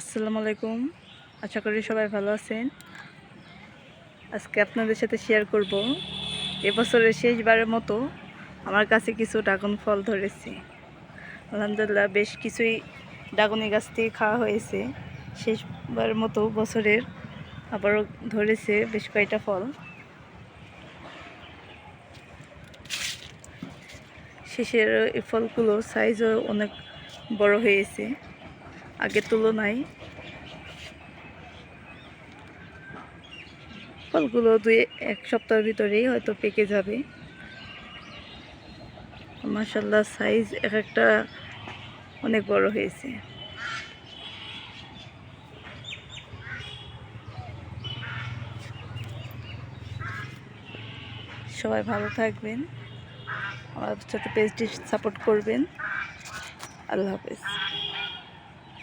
আসসালামু আলাইকুম। আশা করি সবাই ভালো আছেন। আজকে আপনাদের সাথে শেয়ার করব। এবছরের শেষবারের মতো আমার কাছে কিছু ড্রাগন ফল ধরেছে। আলহামদুলিল্লাহ বেশ কিছুই ড্রাগনি গাছ থেকে খাওয়া হয়েছে। শেষবারের মতো বছরের আবারও ধরেছে বেশ কয়েকটা ফল। শেষের এই ফলগুলো সাইজও অনেক বড় হয়েছে। আগের তুলনায়। ফলগুলো দুই, এক সপ্তাহের ভিতরেই হয়তো পেকে যাবে। মাসাল্লাহ সাইজ এক একটা অনেক বড় হয়েছে। সবাই ভালো থাকবেন। আমার ছোট পেজটি সাপোর্ট করবেন। আল্লাহ হাফেজ।